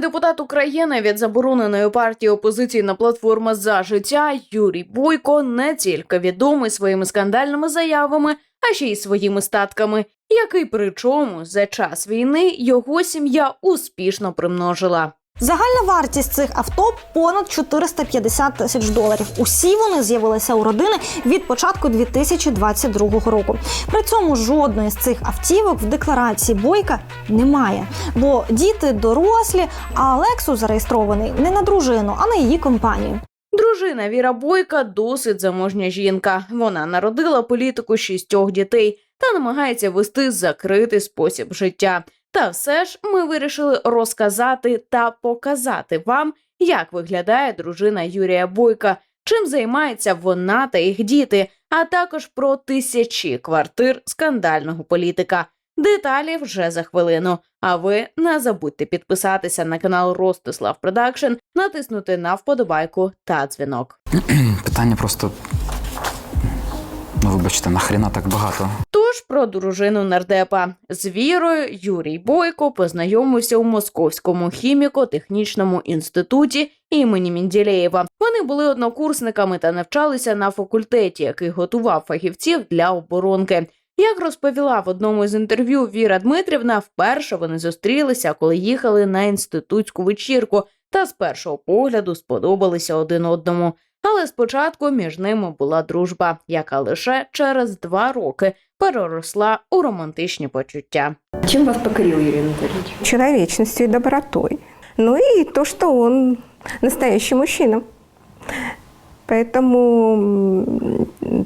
депутат України від забороненої партії опозиційна платформа за життя Юрій Бойко не тільки відомий своїми скандальними заявами, а ще й своїми статками, який причому за час війни його сім'я успішно примножила. Загальна вартість цих авто понад 450 тисяч доларів. Усі вони з'явилися у родини від початку 2022 року. При цьому жодної з цих автівок в декларації бойка немає, бо діти дорослі, а Лексус зареєстрований не на дружину, а на її компанію. Дружина Віра Бойка досить заможня жінка. Вона народила політику шістьох дітей та намагається вести закритий спосіб життя. Та все ж ми вирішили розказати та показати вам, як виглядає дружина Юрія Бойка, чим займається вона та їх діти, а також про тисячі квартир скандального політика. Деталі вже за хвилину. А ви не забудьте підписатися на канал Ростислав Продакшн, натиснути на вподобайку та дзвінок. Питання просто. Ну, вибачте, нахріна так багато. Тож про дружину нардепа з вірою Юрій Бойко познайомився у Московському хіміко-технічному інституті імені Мінділеєва. Вони були однокурсниками та навчалися на факультеті, який готував фахівців для оборонки. Як розповіла в одному з інтерв'ю Віра Дмитрівна, вперше вони зустрілися, коли їхали на інститутську вечірку, та з першого погляду сподобалися один одному. Але спочатку між ними була дружба, яка лише через два роки переросла у романтичні почуття. Чем вас покорил Юрий Анатольевич? человечностью и добротой. Ну и то, что он настоящий мужчина. Поэтому м,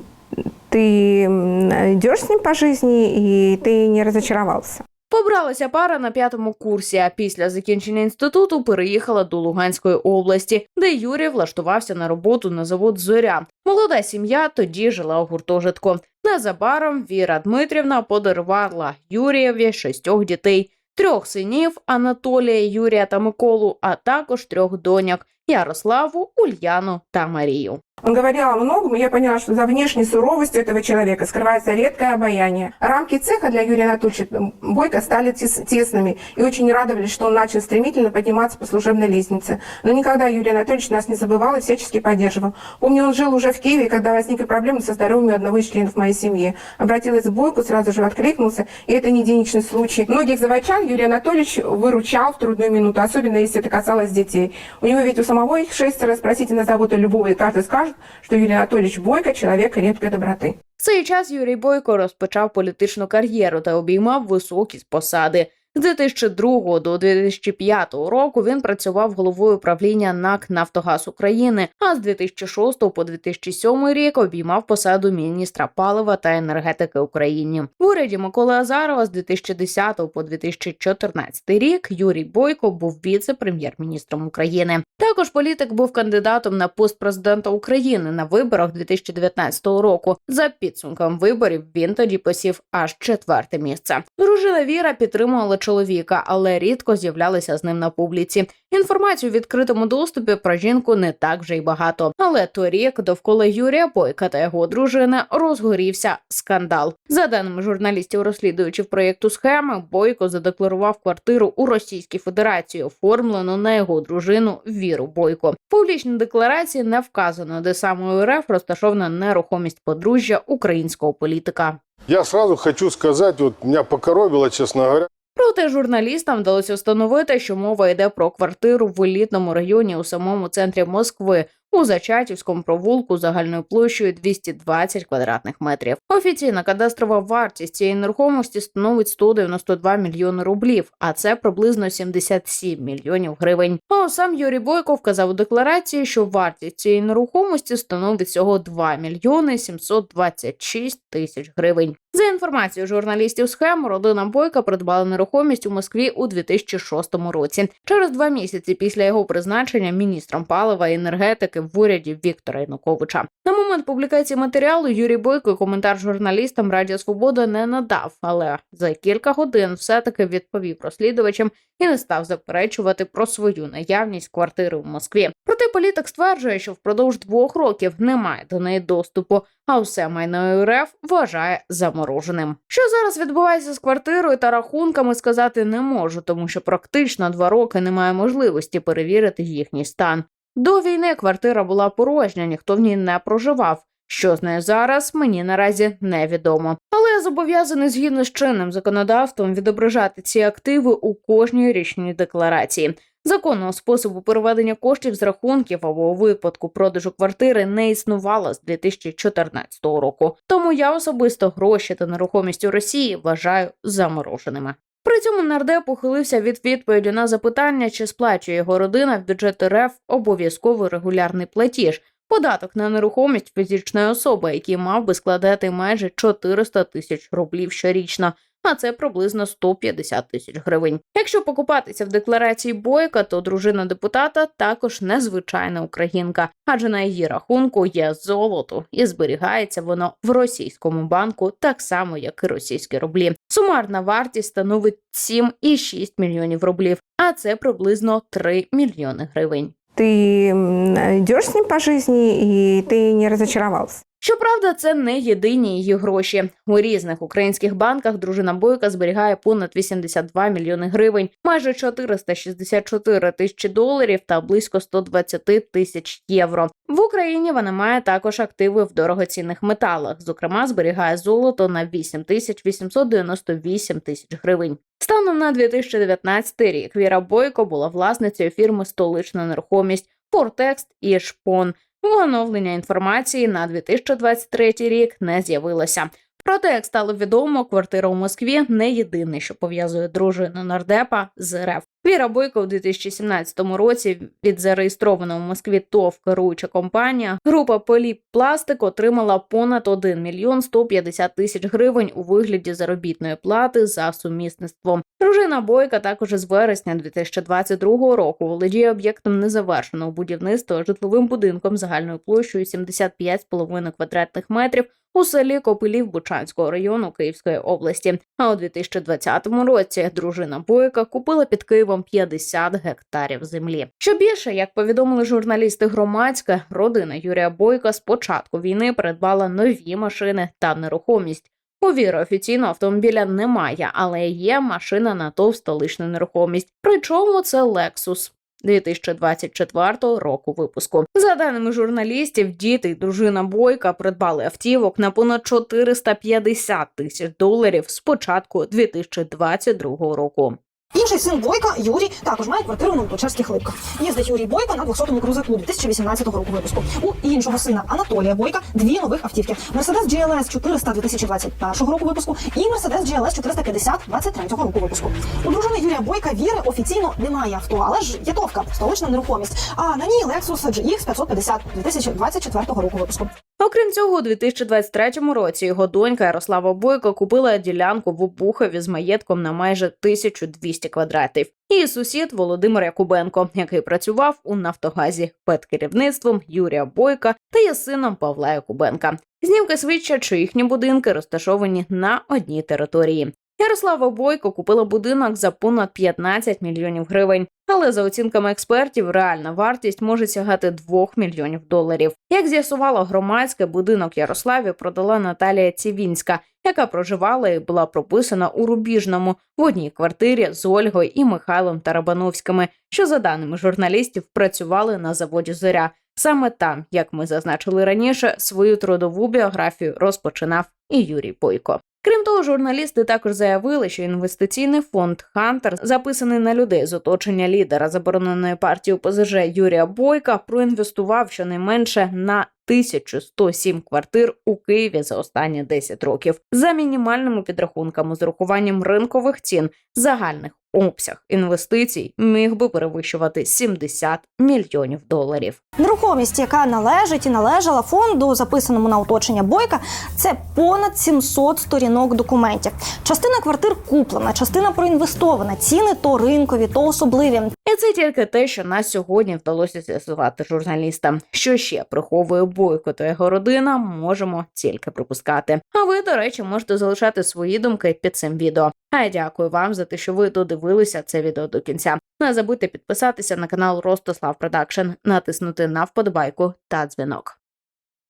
ты м, идешь с ним по жизни, и ты не разочаровался. Побралася пара на п'ятому курсі, а після закінчення інституту переїхала до Луганської області, де Юрій влаштувався на роботу на завод Зоря. Молода сім'я тоді жила у гуртожитку. Незабаром Віра Дмитрівна подарувала Юрієві шістьох дітей: трьох синів Анатолія, Юрія та Миколу, а також трьох доньок Ярославу, Ульяну та Марію. Он говорил о многом, и я поняла, что за внешней суровостью этого человека скрывается редкое обаяние. Рамки цеха для Юрия Анатольевича Бойко стали тес- тесными, и очень радовались, что он начал стремительно подниматься по служебной лестнице. Но никогда Юрий Анатольевич нас не забывал и всячески поддерживал. Помню, он жил уже в Киеве, когда возникли проблемы со здоровьем одного из членов моей семьи. Обратилась к Бойку, сразу же откликнулся, и это не единичный случай. Многих заводчан Юрий Анатольевич выручал в трудную минуту, особенно если это касалось детей. У него ведь у самого их шестеро, спросите на завода любого, и каждый скажет, что Юрий Анатольевич Бойко – человек редкой доброты. В цей час Юрій Бойко розпочав політичну кар'єру та обіймав високі посади. З 2002 до 2005 року він працював головою правління НАК Нафтогаз України. А з 2006 по 2007 рік обіймав посаду міністра палива та енергетики України. В уряді Миколи Азарова з 2010 по 2014 рік Юрій Бойко був віце-прем'єр-міністром України. Також політик був кандидатом на пост президента України на виборах 2019 року. За підсумком виборів він тоді посів аж четверте місце. Дружина Віра підтримувала чоловіка, але рідко з'являлася з ним на публіці. Інформацію в відкритому доступі про жінку не так вже й багато. Але торік довкола Юрія Бойка та його дружини розгорівся скандал. За даними журналістів, розслідувачів проєкту схеми, Бойко задекларував квартиру у Російській Федерації, оформлену на його дружину Віру Бойко. В публічній декларації не вказано, де саме РФ розташована нерухомість подружжя українського політика. Я сразу хочу сказать, вот меня покоробило, честно говоря. Проте журналістам вдалося встановити, що мова йде про квартиру в елітному районі у самому центрі Москви у Зачатівському провулку загальною площею 220 квадратних метрів. Офіційна кадастрова вартість цієї нерухомості становить 192 мільйони рублів, а це приблизно 77 мільйонів гривень. А сам Юрій Бойко вказав у декларації, що вартість цієї нерухомості становить всього 2 мільйони 726 тисяч гривень. За інформацією журналістів схем, родина Бойка придбала нерухомість у Москві у 2006 році. Через два місяці після його призначення міністром палива і енергетики в уряді Віктора Януковича. На момент публікації матеріалу Юрій Бойко коментар журналістам Радіо Свобода не надав, але за кілька годин все-таки відповів розслідувачам і не став заперечувати про свою наявність квартири в Москві. Проте політик стверджує, що впродовж двох років немає до неї доступу, а усе майно РФ вважає замороженим. Що зараз відбувається з квартирою та рахунками, сказати не можу, тому що практично два роки немає можливості перевірити їхній стан. До війни квартира була порожня, ніхто в ній не проживав. Що з нею зараз, мені наразі невідомо. Але я зобов'язаний згідно з чинним законодавством відображати ці активи у кожній річній декларації. Законного способу переведення коштів з рахунків або у випадку продажу квартири не існувало з 2014 року. Тому я особисто гроші та нерухомість у Росії вважаю замороженими. При цьому нардеп ухилився від відповіді на запитання, чи сплачує його родина в бюджет РФ обов'язково регулярний платіж. Податок на нерухомість фізичної особи, який мав би складати майже 400 тисяч рублів щорічно, а це приблизно 150 тисяч гривень. Якщо покупатися в декларації бойка, то дружина депутата також незвичайна українка, адже на її рахунку є золото і зберігається воно в російському банку, так само як і російські рублі. Сумарна вартість становить 7,6 мільйонів рублів, а це приблизно 3 мільйони гривень. М, идешь с ним по жизни, и ты не разочаровался. Щоправда, це не єдині її гроші. У різних українських банках дружина Бойка зберігає понад 82 мільйони гривень, майже 464 тисячі доларів та близько 120 тисяч євро. В Україні вона має також активи в дорогоцінних металах. Зокрема, зберігає золото на 8 тисяч 898 тисяч гривень. Станом на 2019 рік Віра Бойко була власницею фірми Столична нерухомість Фортекст і Шпон. Оновлення інформації на 2023 рік не з'явилося. Проте, як стало відомо, квартира у Москві не єдине, що пов'язує дружину нардепа з РФ. Віра Бойко у 2017 році від зареєстрованого в Москві ТОВ керуюча компанія група Поліп Пластик отримала понад 1 мільйон 150 тисяч гривень у вигляді заробітної плати за сумісництвом. Дружина Бойка також із вересня 2022 року володіє об'єктом незавершеного будівництва житловим будинком загальною площею 75,5 квадратних метрів у селі Копилів Бучанського району Київської області. А у 2020 році дружина Бойка купила під Києвом 50 гектарів землі. Що більше, як повідомили журналісти громадська, родина Юрія Бойка з початку війни придбала нові машини та нерухомість. У Віри офіційно автомобіля немає, але є машина на ТОВ столичну нерухомість. Причому це Lexus. 2024 року випуску. За даними журналістів, діти й дружина Бойка придбали автівок на понад 450 тисяч доларів з початку 2022 року. Інший син Бойка Юрій також має квартиру на Новочерських липках. Їздить Юрій Бойко на 200-му крузаку 2018 року випуску. У іншого сина Анатолія Бойка дві нових автівки: Mercedes GLS 400 2021 року випуску і Mercedes GLS 450 23 року випуску. У дружини Юрія Бойка віри офіційно немає авто, але ж є товка, столична нерухомість. А на ній Lexus GX 550 2024 року випуску. Окрім цього, у 2023 році його донька Ярослава Бойко купила ділянку в Обухові з маєтком на майже 1200 квадратів. І сусід Володимир Якубенко, який працював у Нафтогазі під керівництвом Юрія Бойка та є сином Павла Якубенка. Знімки свідчать, що їхні будинки розташовані на одній території. Ярослава Бойко купила будинок за понад 15 мільйонів гривень, але за оцінками експертів, реальна вартість може сягати 2 мільйонів доларів. Як з'ясувало громадське, будинок Ярославі продала Наталія Цівінська, яка проживала і була прописана у Рубіжному в одній квартирі з Ольгою і Михайлом Тарабановськими, що за даними журналістів працювали на заводі Зоря. Саме там, як ми зазначили раніше, свою трудову біографію розпочинав і Юрій Бойко. Крім того, журналісти також заявили, що інвестиційний фонд Хантер, записаний на людей з оточення лідера забороненої партії ОПЗЖ Юрія Бойка, проінвестував щонайменше на 1107 квартир у Києві за останні 10 років за мінімальними підрахунками з урахуванням ринкових цін загальних обсяг інвестицій міг би перевищувати 70 мільйонів доларів. Нерухомість, яка належить і належала фонду, записаному на оточення Бойка, це понад 700 сторінок документів. Частина квартир куплена, частина проінвестована. Ціни то ринкові, то особливі. І це тільки те, що на сьогодні вдалося з'ясувати журналістам. Що ще приховує Бойко його родина можемо тільки припускати. А ви, до речі, можете залишати свої думки під цим відео. А я дякую вам за те, що ви додивилися це відео до кінця. Не забудьте підписатися на канал Ростислав Продакшн, натиснути на вподобайку та дзвінок.